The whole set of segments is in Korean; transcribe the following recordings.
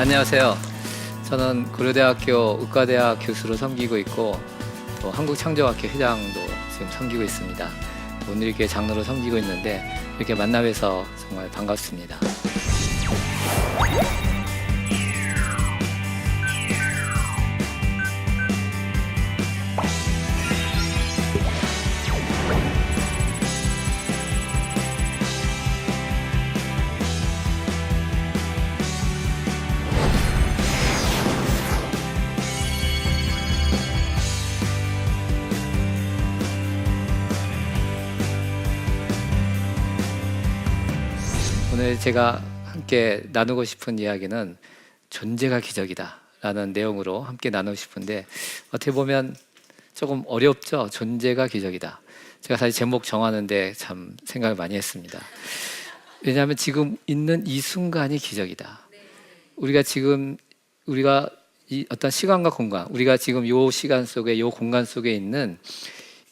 안녕하세요. 저는 고려대학교 의과대학 교수로 섬기고 있고 또 한국창조학회 회장도 지금 섬기고 있습니다. 오늘 이렇게 장로로 섬기고 있는데 이렇게 만나 뵈서 정말 반갑습니다. 오늘 제가 함께 나누고 싶은 이야기는 존재가 기적이다라는 내용으로 함께 나누고 싶은데 어떻게 보면 조금 어렵죠. 존재가 기적이다. 제가 사실 제목 정하는데 참 생각을 많이 했습니다. 왜냐하면 지금 있는 이 순간이 기적이다. 우리가 지금 우리가 이 어떤 시간과 공간, 우리가 지금 요 시간 속에 요 공간 속에 있는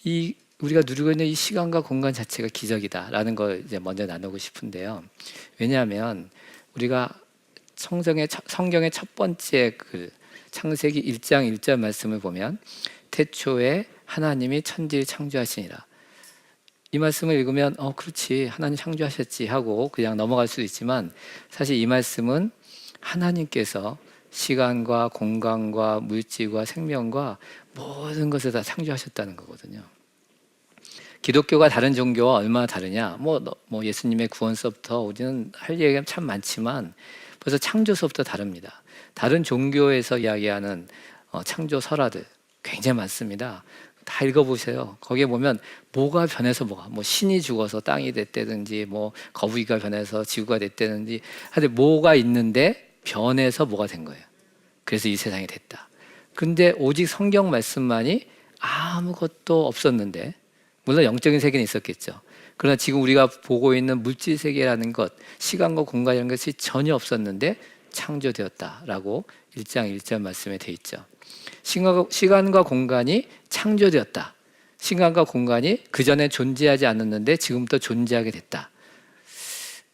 이 우리가 누리고 있는 이 시간과 공간 자체가 기적이다라는 걸 이제 먼저 나누고 싶은데요. 왜냐하면 우리가 성경의 첫- 성경의 첫 번째 글 창세기 1장 1절 말씀을 보면 태초에 하나님이 천지를 창조하시니라. 이 말씀을 읽으면 어 그렇지 하나님 창조하셨지 하고 그냥 넘어갈 수도 있지만 사실 이 말씀은 하나님께서 시간과 공간과 물질과 생명과 모든 것을 다 창조하셨다는 거거든요. 기독교가 다른 종교와 얼마나 다르냐? 뭐, 너- 뭐 예수님의 구원서부터 우리는 할 얘기가 참 많지만 벌써 창조서부터 다릅니다. 다른 종교에서 이야기하는 어, 창조 설화들 굉장히 많습니다. 다 읽어보세요. 거기에 보면 뭐가 변해서 뭐가 뭐 신이 죽어서 땅이 됐다든지 뭐 거북이가 변해서 지구가 됐다든지 하여튼 뭐가 있는데 변해서 뭐가 된 거예요. 그래서 이 세상이 됐다. 근데 오직 성경 말씀만이 아무것도 없었는데 물론 영적인 세계는 있었겠죠. 그러나 지금 우리가 보고 있는 물질 세계라는 것, 시간과 공간이라는 것이 전혀 없었는데 창조되었다라고 1장 1절 말씀에 돼 있죠. 시간과, 공간이 창조되었다. 시간과 공간이 그 전에 존재하지 않았는데 지금부터 존재하게 됐다.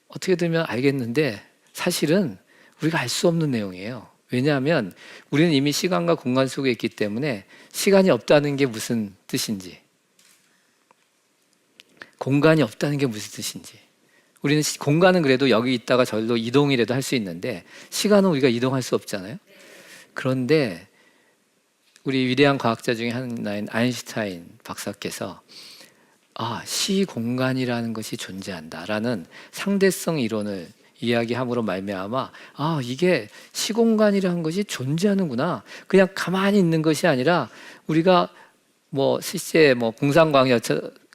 어떻게 들면 알겠는데 사실은 우리가 알 수 없는 내용이에요. 왜냐하면 우리는 이미 시간과 공간 속에 있기 때문에 시간이 없다는 게 무슨 뜻인지 공간이 없다는 게 무슨 뜻인지. 우리는 시- 공간은 그래도 여기 있다가 절로 이동이라도 할 수 있는데 시간은 우리가 이동할 수 없잖아요. 그런데 우리 위대한 과학자 중에 하나인 아인슈타인 박사께서 아, 시 공간이라는 것이 존재한다라는 상대성 이론을 이야기함으로 말미암아 아 이게 시공간이라는 것이 존재하는구나 그냥 가만히 있는 것이 아니라 우리가 뭐 실제 뭐 공상과학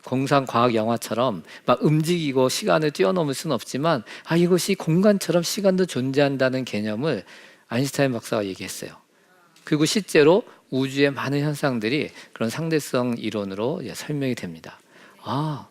공상과학 영화처럼 막 움직이고 시간을 뛰어넘을 수는 없지만 아 이것이 공간처럼 시간도 존재한다는 개념을 아인슈타인 박사가 얘기했어요. 그리고 실제로 우주의 많은 현상들이 그런 상대성 이론으로 설명이 됩니다. 아,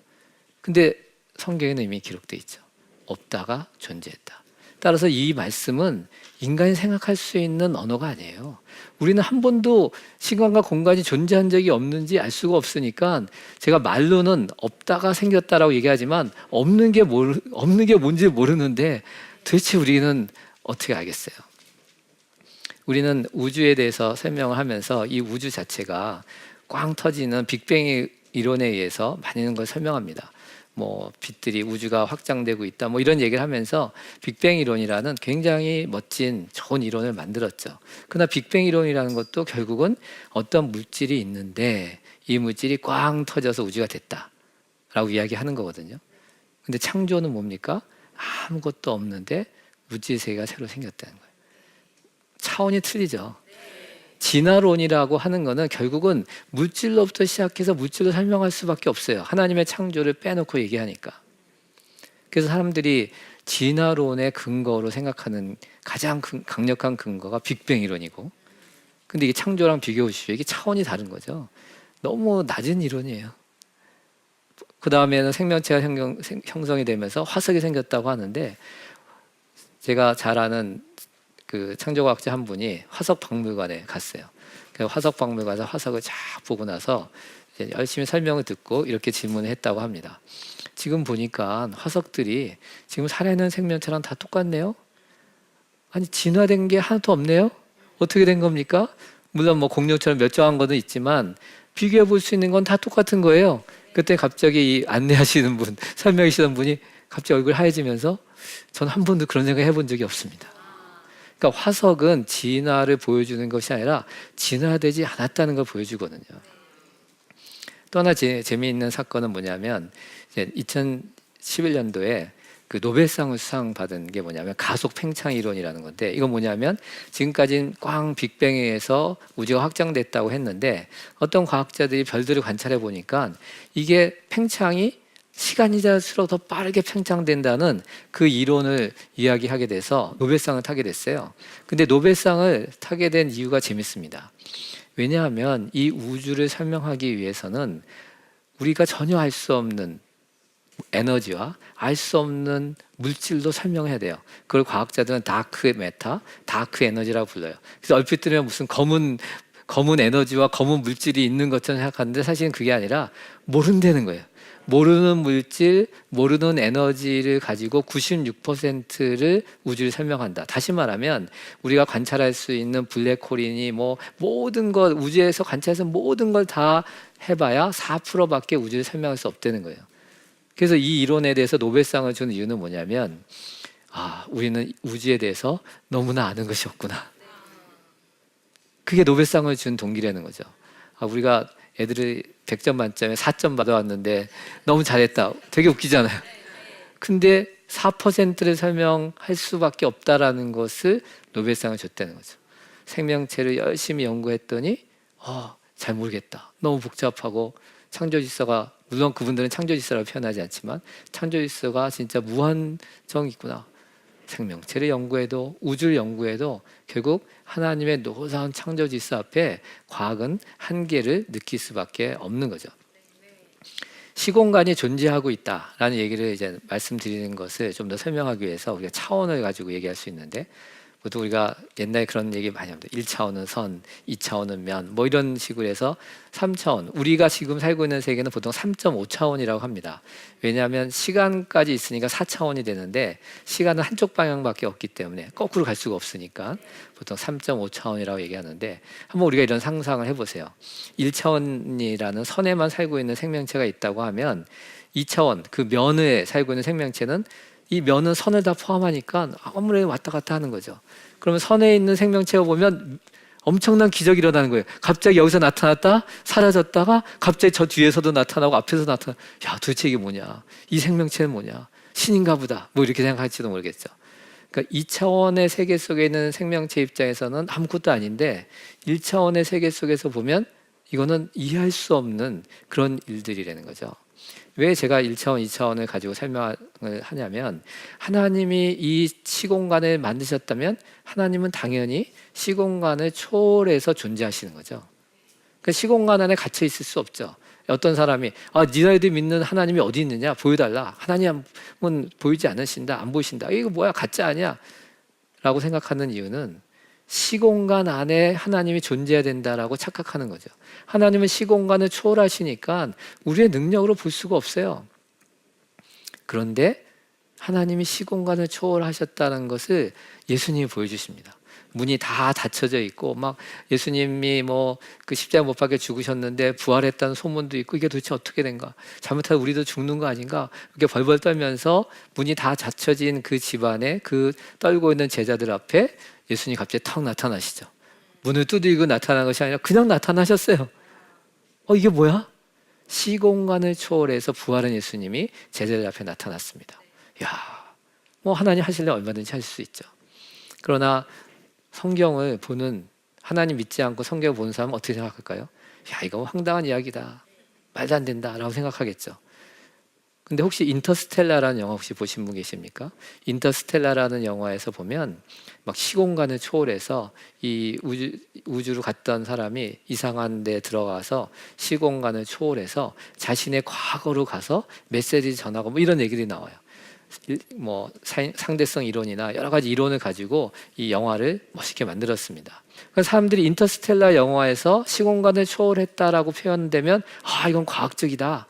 근데 성경에는 이미 기록돼 있죠. 없다가 존재했다. 따라서 이 말씀은 인간이 생각할 수 있는 언어가 아니에요. 우리는 한 번도 시간과 공간이 존재한 적이 없는지 알 수가 없으니까 제가 말로는 없다가 생겼다라고 얘기하지만 없는 게 모르, 없는 게 뭔지 모르는데 도대체 우리는 어떻게 알겠어요? 우리는 우주에 대해서 설명을 하면서 이 우주 자체가 꽝 터지는 빅뱅 이론에 의해서 많은 걸 설명합니다. 뭐 빛들이 우주가 확장되고 있다 뭐 이런 얘기를 하면서 빅뱅 이론이라는 굉장히 멋진 좋은 이론을 만들었죠. 그러나 빅뱅 이론이라는 것도 결국은 어떤 물질이 있는데 이 물질이 꽝 터져서 우주가 됐다라고 이야기하는 거거든요. 근데 창조는 뭡니까? 아무것도 없는데 물질 세계가 새로 생겼다는 거예요. 차원이 틀리죠. 진화론이라고 하는 거는 결국은 물질로부터 시작해서 물질로 설명할 수밖에 없어요. 하나님의 창조를 빼놓고 얘기하니까. 그래서 사람들이 진화론의 근거로 생각하는 가장 근- 강력한 근거가 빅뱅 이론이고, 근데 이게 창조랑 비교해 보십시오. 이게 차원이 다른 거죠. 너무 낮은 이론이에요. 그 다음에는 생명체가 형성이 되면서 화석이 생겼다고 하는데, 제가 잘 아는 그 창조과학자 한 분이 화석 박물관에 갔어요. 그 화석 박물관에서 화석을 쫙 보고 나서 열심히 설명을 듣고 이렇게 질문을 했다고 합니다. 지금 보니까 화석들이 지금 살아있는 생명체랑 다 똑같네요. 아니 진화된 게 하나도 없네요. 어떻게 된 겁니까? 물론 뭐 공룡처럼 멸종한 것도 있지만 비교해 볼 수 있는 건 다 똑같은 거예요. 그때 갑자기 이 안내하시는 분, 설명하시던 분이 갑자기 얼굴 하얘지면서 전 한 번도 그런 생각 해본 적이 없습니다. 그러니까 화석은 진화를 보여주는 것이 아니라 진화되지 않았다는 걸 보여주거든요. 또 하나 제, 재미있는 사건은 뭐냐면 이제 2011년도에 그 노벨상을 수상받은 게 뭐냐면 가속 팽창 이론이라는 건데 이건 뭐냐면 지금까지는 꽝 빅뱅에 의해서 우주가 확장됐다고 했는데 어떤 과학자들이 별들을 관찰해 보니까 이게 팽창이 시간이 지날수록 더 빠르게 팽창된다는 그 이론을 이야기하게 돼서 노벨상을 타게 됐어요. 근데 노벨상을 타게 된 이유가 재밌습니다. 왜냐하면 이 우주를 설명하기 위해서는 우리가 전혀 알 수 없는 에너지와 알 수 없는 물질도 설명해야 돼요. 그걸 과학자들은 다크 메타, 다크 에너지라고 불러요. 그래서 얼핏 들으면 무슨 검은 검은 에너지와 검은 물질이 있는 것처럼 생각하는데 사실은 그게 아니라 모른다는 거예요. 모르는 물질, 모르는 에너지를 가지고 96%를 우주를 설명한다. 다시 말하면 우리가 관찰할 수 있는 블랙홀이니 뭐 모든 것 우주에서 관찰해서 모든 걸 다 해봐야 4%밖에 우주를 설명할 수 없다는 거예요. 그래서 이 이론에 대해서 노벨상을 준 이유는 뭐냐면 아 우리는 우주에 대해서 너무나 아는 것이 없구나. 그게 노벨상을 준 동기라는 거죠. 아, 우리가 애들이 100점 만점에 4점 받아왔는데 너무 잘했다. 되게 웃기잖아요. 근데 4%를 설명할 수밖에 없다라는 것을 노벨상을 줬다는 거죠. 생명체를 열심히 연구했더니 어, 잘 모르겠다. 너무 복잡하고 창조 질서가 물론 그분들은 창조 질서라고 표현하지 않지만 창조 질서가 진짜 무한정 있구나. 생명체를 연구해도 우주를 연구해도 결국 하나님의 놀라운 창조 질서 앞에 과학은 한계를 느낄 수밖에 없는 거죠. 시공간이 존재하고 있다라는 얘기를 이제 말씀드리는 것을 좀 더 설명하기 위해서 우리가 차원을 가지고 얘기할 수 있는데 보통 우리가 옛날에 그런 얘기 많이 합니다. 1차원은 선, 2차원은 면, 뭐 이런 식으로 해서 3차원. 우리가 지금 살고 있는 세계는 보통 3.5차원이라고 합니다. 왜냐하면 시간까지 있으니까 4차원이 되는데 시간은 한쪽 방향밖에 없기 때문에 거꾸로 갈 수가 없으니까 보통 3.5차원이라고 얘기하는데 한번 우리가 이런 상상을 해보세요. 1차원이라는 선에만 살고 있는 생명체가 있다고 하면 2차원 그 면에 살고 있는 생명체는 이 면은 선을 다 포함하니까 아무래도 왔다 갔다 하는 거죠. 그러면 선에 있는 생명체가 보면 엄청난 기적이 일어나는 거예요. 갑자기 여기서 나타났다 사라졌다가 갑자기 저 뒤에서도 나타나고 앞에서 나타나. 야 도대체 이게 뭐냐? 이 생명체는 뭐냐? 신인가 보다. 뭐 이렇게 생각할지도 모르겠죠. 그러니까 2차원의 세계 속에 있는 생명체 입장에서는 아무것도 아닌데 1차원의 세계 속에서 보면 이거는 이해할 수 없는 그런 일들이라는 거죠. 왜 제가 1차원, 2차원을 가지고 설명을 하냐면 하나님이 이 시공간을 만드셨다면 하나님은 당연히 시공간을 초월해서 존재하시는 거죠. 그 시공간 안에 갇혀 있을 수 없죠. 어떤 사람이 아 니네들 믿는 하나님이 어디 있느냐? 보여달라. 하나님은 보이지 않으신다 안 보이신다. 이거 뭐야? 가짜 아니야? 라고 생각하는 이유는 시공간 안에 하나님이 존재해야 된다라고 착각하는 거죠. 하나님은 시공간을 초월하시니까 우리의 능력으로 볼 수가 없어요. 그런데 하나님이 시공간을 초월하셨다는 것을 예수님이 보여주십니다. 문이 다 닫혀져 있고 막 예수님이 뭐 그 십자가 못 박혀 죽으셨는데 부활했다는 소문도 있고 이게 도대체 어떻게 된가? 잘못하면 우리도 죽는 거 아닌가? 이렇게 벌벌 떨면서 문이 다 닫혀진 그 집안에 그 떨고 있는 제자들 앞에 예수님 갑자기 탁 나타나시죠. 문을 두드리고 나타난 것이 아니라 그냥 나타나셨어요. 어 이게 뭐야? 시공간을 초월해서 부활한 예수님이 제자들 앞에 나타났습니다. 야, 뭐 하나님 하실래 얼마든지 할수 있죠. 그러나 성경을 보는 하나님 믿지 않고 성경을 보는 사람은 어떻게 생각할까요? 야, 이거 황당한 이야기다. 말도 안 된다라고 생각하겠죠. 근데 혹시 인터스텔라라는 영화 혹시 보신 분 계십니까? 인터스텔라라는 영화에서 보면 막 시공간을 초월해서 이 우주, 우주로 갔던 사람이 이상한 데 들어가서 시공간을 초월해서 자신의 과거로 가서 메시지 전하고 뭐 이런 얘기들이 나와요. 뭐 상대성 이론이나 여러 가지 이론을 가지고 이 영화를 멋있게 만들었습니다. 사람들이 인터스텔라 영화에서 시공간을 초월했다라고 표현되면 아 이건 과학적이다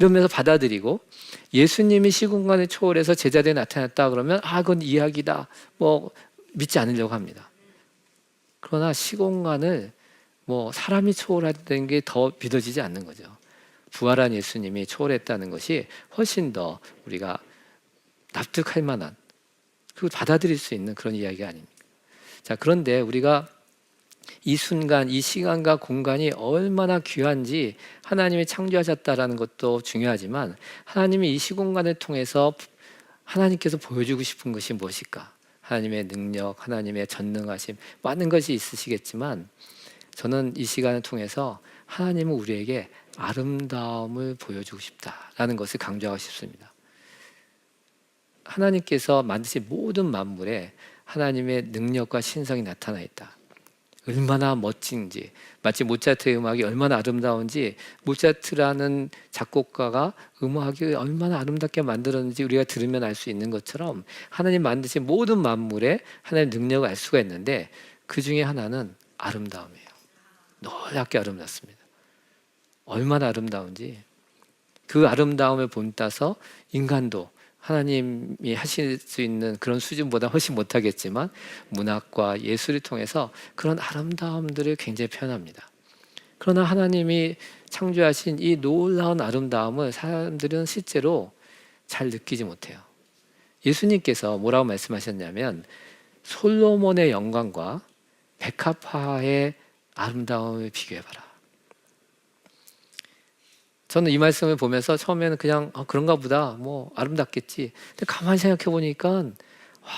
이러면서 받아들이고 예수님이 시공간을 초월해서 제자들에 나타났다 그러면 아 그건 이야기다 뭐 믿지 않으려고 합니다. 그러나 시공간을 뭐 사람이 초월했다는 게 더 믿어지지 않는 거죠. 부활한 예수님이 초월했다는 것이 훨씬 더 우리가 납득할 만한 그리고 받아들일 수 있는 그런 이야기가 아닙니까? 자, 그런데 우리가 이 순간, 이 시간과 공간이 얼마나 귀한지 하나님이 창조하셨다라는 것도 중요하지만 하나님이 이 시공간을 통해서 하나님께서 보여주고 싶은 것이 무엇일까? 하나님의 능력, 하나님의 전능하심, 많은 것이 있으시겠지만 저는 이 시간을 통해서 하나님은 우리에게 아름다움을 보여주고 싶다라는 것을 강조하고 싶습니다. 하나님께서 만드신 모든 만물에 하나님의 능력과 신성이 나타나 있다. 얼마나 멋진지 마치 모차트의 음악이 얼마나 아름다운지 모차트라는 작곡가가 음악이 얼마나 아름답게 만들었는지 우리가 들으면 알 수 있는 것처럼 하나님 만드신 모든 만물에 하나님의 능력을 알 수가 있는데 그 중에 하나는 아름다움이에요. 놀랍게 아름답습니다. 얼마나 아름다운지 그 아름다움을 본따서 인간도 하나님이 하실 수 있는 그런 수준보다 훨씬 못하겠지만 문학과 예술을 통해서 그런 아름다움들을 굉장히 표현합니다. 그러나 하나님이 창조하신 이 놀라운 아름다움을 사람들은 실제로 잘 느끼지 못해요. 예수님께서 뭐라고 말씀하셨냐면 솔로몬의 영광과 백합화의 아름다움을 비교해봐라. 저는 이 말씀을 보면서 처음에는 그냥 아, 그런가 보다 뭐 아름답겠지. 근데 가만히 생각해 보니까 와,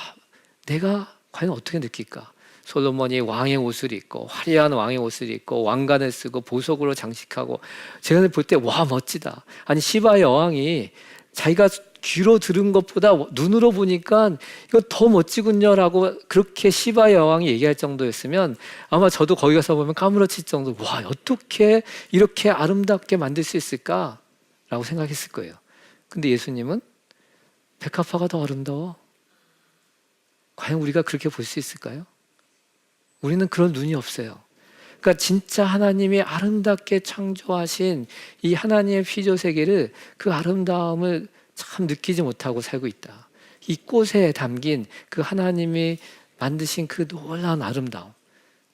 내가 과연 어떻게 느낄까? 솔로몬이 왕의 옷을 입고 화려한 왕의 옷을 입고 왕관을 쓰고 보석으로 장식하고 제가 볼 때 와 멋지다. 아니 시바 여왕이 자기가 귀로 들은 것보다 눈으로 보니까 이거 더 멋지군요라고 그렇게 시바 여왕이 얘기할 정도였으면 아마 저도 거기 가서 보면 까무러칠 정도 와 어떻게 이렇게 아름답게 만들 수 있을까라고 생각했을 거예요. 근데 예수님은 백합화가 더 아름다워. 과연 우리가 그렇게 볼 수 있을까요? 우리는 그런 눈이 없어요. 그러니까 진짜 하나님이 아름답게 창조하신 이 하나님의 피조 세계를 그 아름다움을 참 느끼지 못하고 살고 있다. 이 꽃에 담긴 그 하나님이 만드신 그 놀라운 아름다움.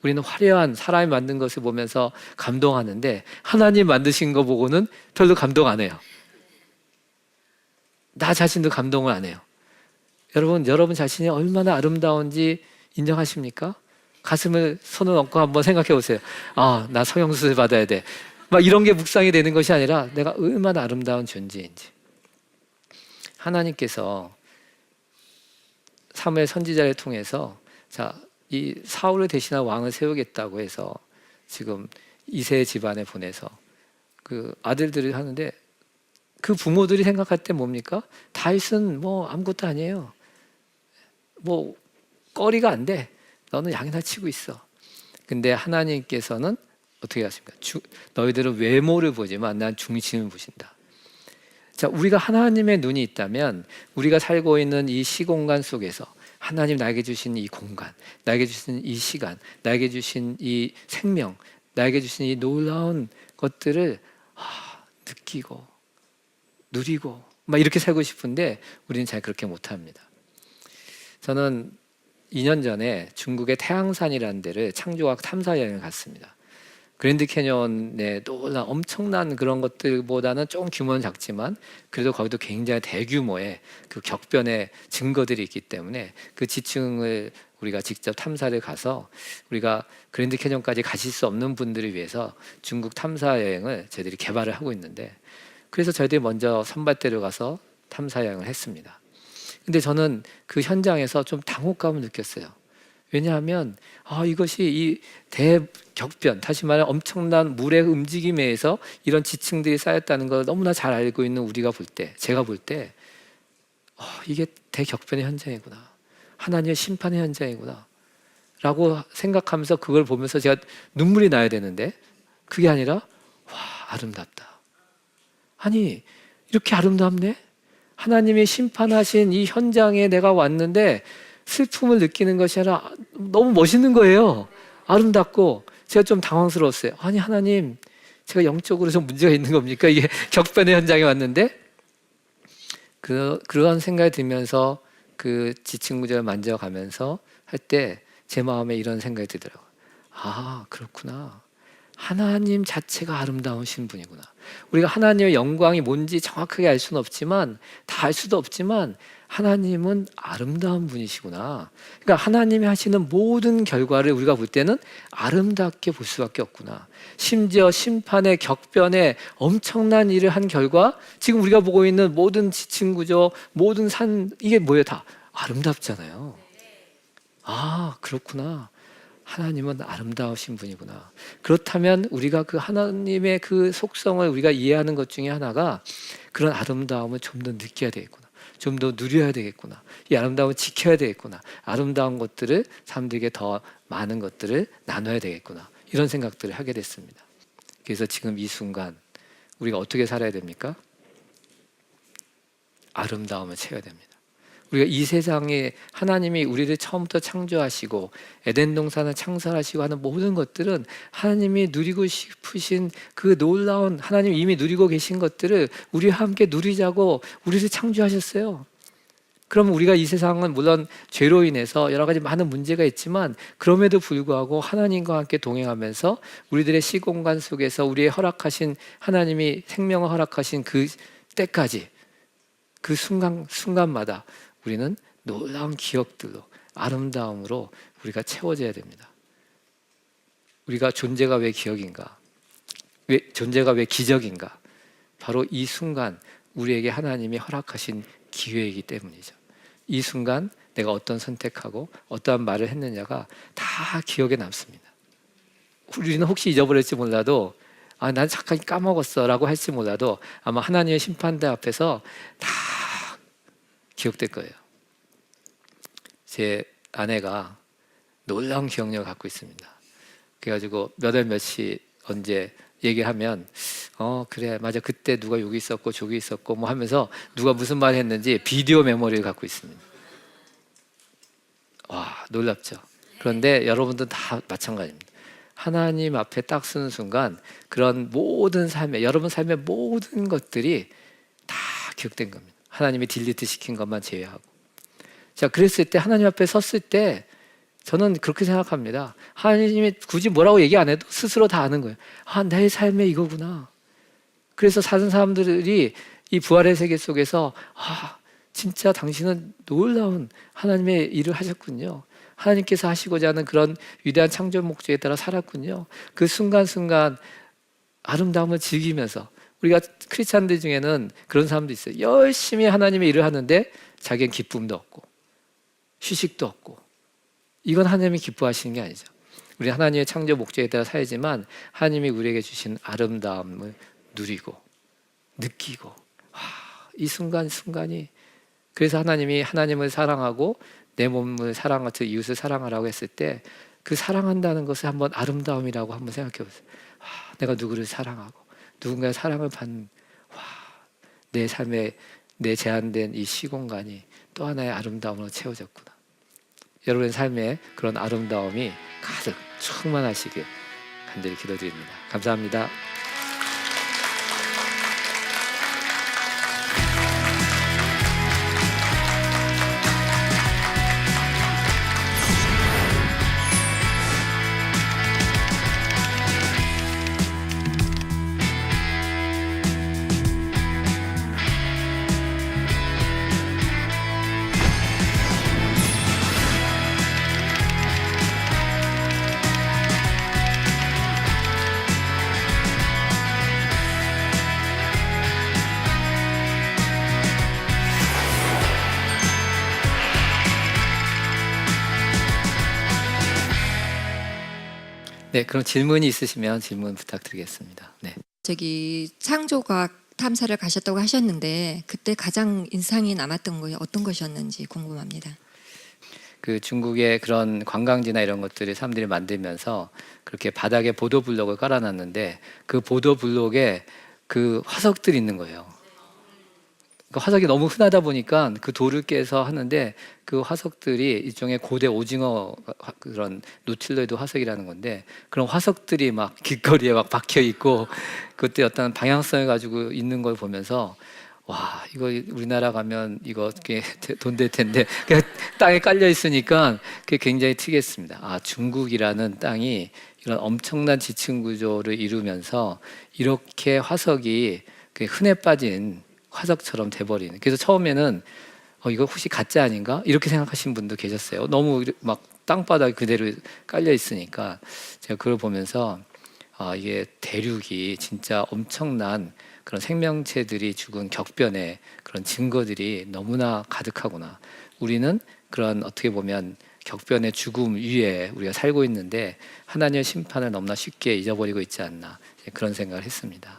우리는 화려한 사람이 만든 것을 보면서 감동하는데 하나님 만드신 거 보고는 별로 감동 안 해요. 나 자신도 감동을 안 해요. 여러분, 여러분 자신이 얼마나 아름다운지 인정하십니까? 가슴을 손을 얹고 한번 생각해 보세요. 아, 나 성형수술 받아야 돼. 막 이런 게 묵상이 되는 것이 아니라 내가 얼마나 아름다운 존재인지. 하나님께서 사무엘 선지자를 통해서 자, 이 사울을 대신한 왕을 세우겠다고 해서 지금 이세 집안에 보내서 그 아들들을 하는데 그 부모들이 생각할 때 뭡니까? 다윗은 뭐 아무것도 아니에요. 뭐 거리가 안 돼. 너는 양이나 치고 있어. 근데 하나님께서는 어떻게 하십니까? 주, 너희들은 외모를 보지만 난 중심을 보신다. 자, 우리가 하나님의 눈이 있다면 우리가 살고 있는 이 시공간 속에서 하나님 나에게 주신 이 공간, 나에게 주신 이 시간, 나에게 주신 이 생명, 나에게 주신 이 놀라운 것들을 아, 느끼고 누리고 막 이렇게 살고 싶은데 우리는 잘 그렇게 못 합니다. 저는 2년 전에 중국의 태양산이라는 데를 창조학 탐사 여행을 갔습니다. 그랜드 캐년의 놀라 엄청난 그런 것들보다는 좀 규모는 작지만 그래도 거기도 굉장히 대규모의 그 격변의 증거들이 있기 때문에 그 지층을 우리가 직접 탐사를 가서 우리가 그랜드 캐년까지 가실 수 없는 분들을 위해서 중국 탐사 여행을 저희들이 개발을 하고 있는데 그래서 저희들이 먼저 선발대로 가서 탐사 여행을 했습니다. 근데 저는 그 현장에서 좀 당혹감을 느꼈어요. 왜냐하면 아 이것이 이 대격변 다시 말해 엄청난 물의 움직임에 의해서 이런 지층들이 쌓였다는 걸 너무나 잘 알고 있는 우리가 볼 때 제가 볼때 아, 이게 대격변의 현장이구나. 하나님의 심판의 현장이구나. 라고 생각하면서 그걸 보면서 제가 눈물이 나야 되는데 그게 아니라 와 아름답다. 아니 이렇게 아름답네? 하나님이 심판하신 이 현장에 내가 왔는데 슬픔을 느끼는 것이 아니라 너무 멋있는 거예요. 아름답고 제가 좀 당황스러웠어요. 아니 하나님, 제가 영적으로 좀 문제가 있는 겁니까? 이게 격변의 현장에 왔는데 그 그러한 생각이 들면서 그 지층 구조를 만져가면서 할 때 제 마음에 이런 생각이 들더라고요. 아, 그렇구나. 하나님 자체가 아름다우신 분이구나. 우리가 하나님의 영광이 뭔지 정확하게 알 수는 없지만 다 알 수도 없지만 하나님은 아름다운 분이시구나. 그러니까 하나님이 하시는 모든 결과를 우리가 볼 때는 아름답게 볼 수밖에 없구나. 심지어 심판의 격변에 엄청난 일을 한 결과 지금 우리가 보고 있는 모든 지층 구조, 모든 산 이게 뭐예요? 다 아름답잖아요. 아, 그렇구나. 하나님은 아름다우신 분이구나. 그렇다면 우리가 그 하나님의 그 속성을 우리가 이해하는 것 중에 하나가 그런 아름다움을 좀 더 느껴야 되겠구나. 좀 더 누려야 되겠구나. 이 아름다움을 지켜야 되겠구나. 아름다운 것들을 사람들에게 더 많은 것들을 나눠야 되겠구나. 이런 생각들을 하게 됐습니다. 그래서 지금 이 순간 우리가 어떻게 살아야 됩니까? 아름다움을 채워야 됩니다. 우리가 이 세상에 하나님이 우리를 처음부터 창조하시고 에덴 동산을 창설하시고 하는 모든 것들은 하나님이 누리고 싶으신 그 놀라운 하나님 이미 누리고 계신 것들을 우리와 함께 누리자고 우리를 창조하셨어요. 그럼 우리가 이 세상은 물론 죄로 인해서 여러 가지 많은 문제가 있지만 그럼에도 불구하고 하나님과 함께 동행하면서 우리들의 시공간 속에서 우리의 허락하신 하나님이 생명을 허락하신 그 때까지 그 순간 순간마다 우리는 놀라운 기억들로 아름다움으로 우리가 채워져야 됩니다. 우리가 존재가 왜 기억인가? 왜 존재가 왜 기적인가? 바로 이 순간 우리에게 하나님이 허락하신 기회이기 때문이죠. 이 순간 내가 어떤 선택하고 어떠한 말을 했느냐가 다 기억에 남습니다. 우리는 혹시 잊어버릴지 몰라도 아, 난 잠깐 까먹었어라고 할지 몰라도 아마 하나님의 심판대 앞에서 다 기억될 거예요. 제 아내가 놀라운 기억력을 갖고 있습니다. 그래가지고 몇월 몇시 언제 얘기하면 어 그래 맞아 그때 누가 여기 있었고 저기 있었고 뭐 하면서 누가 무슨 말 했는지 비디오 메모리를 갖고 있습니다. 와 놀랍죠. 그런데 여러분들 다 마찬가지입니다. 하나님 앞에 딱 서는 순간 그런 모든 삶에 여러분 삶의 모든 것들이 다 기억된 겁니다. 하나님이 딜리트 시킨 것만 제외하고. 자, 그랬을 때 하나님 앞에 섰을 때 저는 그렇게 생각합니다. 하나님이 굳이 뭐라고 얘기 안 해도 스스로 다 아는 거예요. 아, 내 삶에 이거구나. 그래서 사는 사람들이 이 부활의 세계 속에서 아, 진짜 당신은 놀라운 하나님의 일을 하셨군요. 하나님께서 하시고자 하는 그런 위대한 창조 목적에 따라 살았군요. 그 순간순간 아름다움을 즐기면서 우리가 크리스찬들 중에는 그런 사람도 있어요. 열심히 하나님의 일을 하는데 자기는 기쁨도 없고 휴식도 없고 이건 하나님이 기뻐하시는 게 아니죠. 우리 하나님의 창조 목적에 따라 살지만 하나님이 우리에게 주신 아름다움을 누리고 느끼고 와, 이 순간 순간이 그래서 하나님이 하나님을 사랑하고 내 몸을 사랑하듯 이웃을 사랑하라고 했을 때 그 사랑한다는 것을 한번 아름다움이라고 한번 생각해 보세요. 와, 내가 누구를 사랑하고 누군가의 사랑을 받는 와, 내 삶에 내 제한된 이 시공간이 또 하나의 아름다움으로 채워졌구나. 여러분의 삶에 그런 아름다움이 가득 충만하시길 간절히 기도드립니다. 감사합니다. 네, 그럼 질문이 있으시면 질문 부탁드리겠습니다. 네. 저기 창조과학 탐사를 가셨다고 하셨는데 그때 가장 인상이 남았던 거 어떤 것이었는지 궁금합니다. 그 중국의 그런 관광지나 이런 것들을 사람들이 만들면서 그렇게 바닥에 보도 블록을 깔아놨는데 그 보도 블록에 그 화석들이 있는 거예요. 그 화석이 너무 흔하다 보니까 그 돌을 깨서 하는데 그 화석들이 일종의 고대 오징어 화- 그런 노틸로이드 화석이라는 건데 그런 화석들이 막 길거리에 막 박혀 있고 그때 어떤 방향성을 가지고 있는 걸 보면서 와 이거 우리나라 가면 이거 돈될 텐데 그냥 땅에 깔려 있으니까 그게 굉장히 특이했습니다. 아 중국이라는 땅이 이런 엄청난 지층 구조를 이루면서 이렇게 화석이 그 흔해 빠진 화석처럼 돼버리는. 그래서 처음에는 어 이거 혹시 가짜 아닌가 이렇게 생각하신 분도 계셨어요. 너무 막 땅바닥 그대로 깔려 있으니까 제가 그걸 보면서 아 이게 대륙이 진짜 엄청난 그런 생명체들이 죽은 격변의 그런 증거들이 너무나 가득하구나. 우리는 그런 어떻게 보면 격변의 죽음 위에 우리가 살고 있는데 하나님의 심판을 너무나 쉽게 잊어버리고 있지 않나 그런 생각을 했습니다.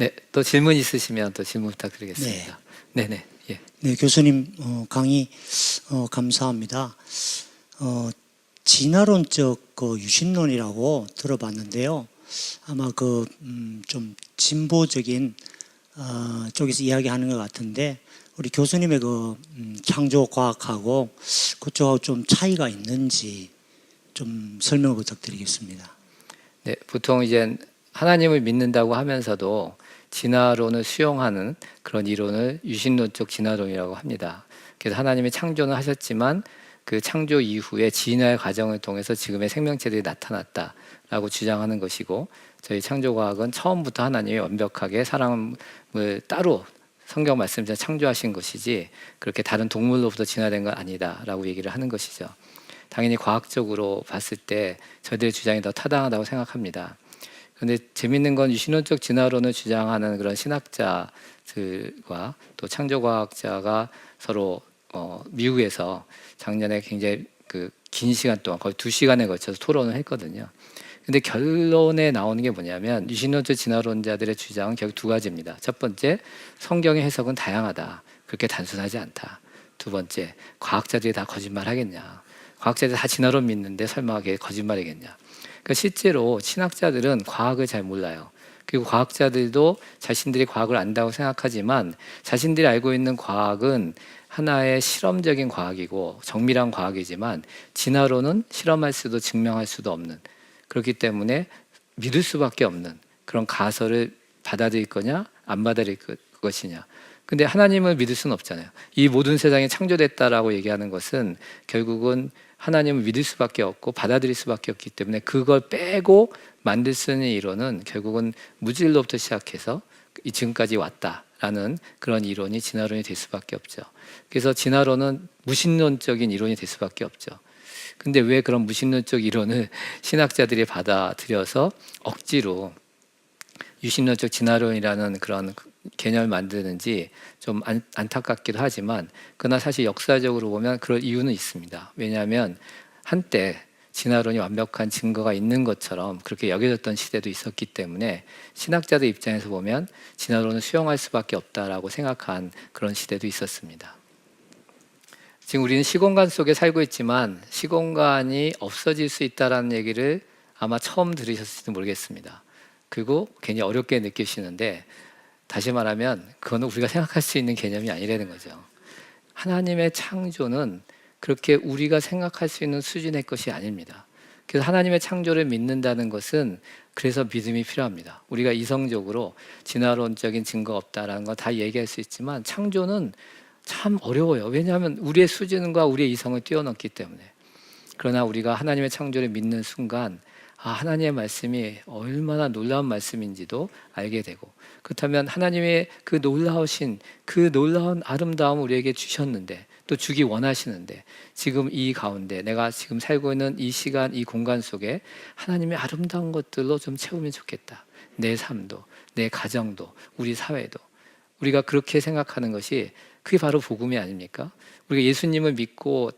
네, 또 질문 있으시면 또 질문 부탁드리겠습니다. 네, 네, 예. 네, 교수님 어, 강의 어, 감사합니다. 어, 진화론적 그 유신론이라고 들어봤는데요. 아마 그좀 진보적인 어, 쪽에서 이야기하는 것 같은데 우리 교수님의 그 음, 창조 과학하고 그쪽하고 좀 차이가 있는지 좀 설명을 부탁드리겠습니다. 네, 보통 이제 하나님을 믿는다고 하면서도 진화론을 수용하는 그런 이론을 유신론적 진화론이라고 합니다. 그래서 하나님이 창조는 하셨지만 그 창조 이후에 진화의 과정을 통해서 지금의 생명체들이 나타났다라고 주장하는 것이고 저희 창조과학은 처음부터 하나님이 완벽하게 사람을 따로 성경 말씀대로 창조하신 것이지 그렇게 다른 동물로부터 진화된 건 아니다라고 얘기를 하는 것이죠. 당연히 과학적으로 봤을 때 저희들의 주장이 더 타당하다고 생각합니다. 그런데 재밌는 건 유신론적 진화론을 주장하는 그런 신학자들과 또 창조과학자가 서로 어, 미국에서 작년에 굉장히 그 긴 시간 동안 거의 두 시간에 걸쳐서 토론을 했거든요. 근데 결론에 나오는 게 뭐냐면 유신론적 진화론자들의 주장은 결국 두 가지입니다. 첫 번째, 성경의 해석은 다양하다. 그렇게 단순하지 않다. 두 번째, 과학자들이 다 거짓말 하겠냐. 과학자들이 다 진화론 믿는데 설마 그게 거짓말이겠냐. 그러니까 실제로 신학자들은 과학을 잘 몰라요. 그리고 과학자들도 자신들이 과학을 안다고 생각하지만 자신들이 알고 있는 과학은 하나의 실험적인 과학이고 정밀한 과학이지만 진화론은 실험할 수도 증명할 수도 없는 그렇기 때문에 믿을 수밖에 없는 그런 가설을 받아들일 거냐 안 받아들일 것- 것이냐. 근데 하나님을 믿을 수는 없잖아요. 이 모든 세상이 창조됐다라고 얘기하는 것은 결국은 하나님을 믿을 수밖에 없고 받아들일 수밖에 없기 때문에 그걸 빼고 만들 수 있는 이론은 결국은 무질로부터 시작해서 이 지금까지 왔다라는 그런 이론이 진화론이 될 수밖에 없죠. 그래서 진화론은 무신론적인 이론이 될 수밖에 없죠. 근데 왜 그런 무신론적 이론을 신학자들이 받아들여서 억지로 유신론적 진화론이라는 그런 개념을 만드는지 좀 안, 안타깝기도 하지만 그러나 사실 역사적으로 보면 그럴 이유는 있습니다. 왜냐하면 한때 진화론이 완벽한 증거가 있는 것처럼 그렇게 여겨졌던 시대도 있었기 때문에 신학자들 입장에서 보면 진화론을 수용할 수밖에 없다라고 생각한 그런 시대도 있었습니다. 지금 우리는 시공간 속에 살고 있지만 시공간이 없어질 수 있다라는 얘기를 아마 처음 들으셨을지 모르겠습니다. 그리고 괜히 어렵게 느끼시는데 다시 말하면 그거는 우리가 생각할 수 있는 개념이 아니라는 거죠. 하나님의 창조는 그렇게 우리가 생각할 수 있는 수준의 것이 아닙니다. 그래서 하나님의 창조를 믿는다는 것은 그래서 믿음이 필요합니다. 우리가 이성적으로 진화론적인 증거 없다라는 거 다 얘기할 수 있지만 창조는 참 어려워요. 왜냐하면 우리의 수준과 우리의 이성을 뛰어넘기 때문에. 그러나 우리가 하나님의 창조를 믿는 순간 아, 하나님의 말씀이 얼마나 놀라운 말씀인지도 알게 되고 그렇다면 하나님의 그 놀라우신 그 놀라운 아름다움을 우리에게 주셨는데 또 주기 원하시는데 지금 이 가운데 내가 지금 살고 있는 이 시간 이 공간 속에 하나님의 아름다운 것들로 좀 채우면 좋겠다. 내 삶도 내 가정도 우리 사회도 우리가 그렇게 생각하는 것이 그게 바로 복음이 아닙니까? 우리가 예수님을 믿고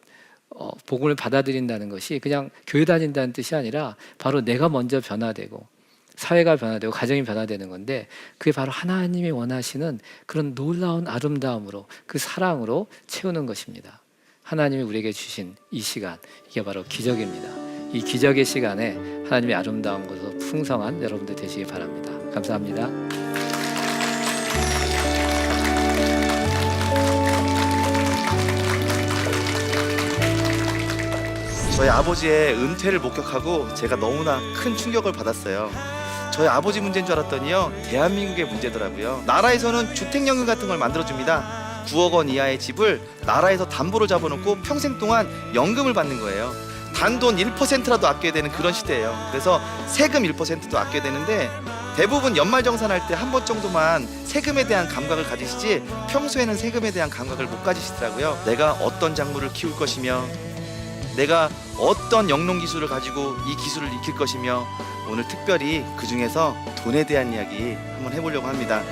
어, 복음을 받아들인다는 것이 그냥 교회 다닌다는 뜻이 아니라 바로 내가 먼저 변화되고 사회가 변화되고 가정이 변화되는 건데 그게 바로 하나님이 원하시는 그런 놀라운 아름다움으로 그 사랑으로 채우는 것입니다. 하나님이 우리에게 주신 이 시간 이게 바로 기적입니다. 이 기적의 시간에 하나님의 아름다운 것으로 풍성한 여러분들 되시기 바랍니다. 감사합니다. 저희 아버지의 은퇴를 목격하고 제가 너무나 큰 충격을 받았어요. 저희 아버지 문제인 줄 알았더니요 대한민국의 문제더라고요. 나라에서는 주택연금 같은 걸 만들어줍니다. 9억 원 이하의 집을 나라에서 담보로 잡아놓고 평생 동안 연금을 받는 거예요. 단돈 1%라도 아껴야 되는 그런 시대예요. 그래서 세금 1%도 아껴야 되는데 대부분 연말정산할 때 한 번 정도만 세금에 대한 감각을 가지시지 평소에는 세금에 대한 감각을 못 가지시더라고요. 내가 어떤 작물을 키울 것이며 내가 어떤 영농 기술을 가지고 이 기술을 익힐 것이며 오늘 특별히 그 중에서 돈에 대한 이야기 한번 해보려고 합니다.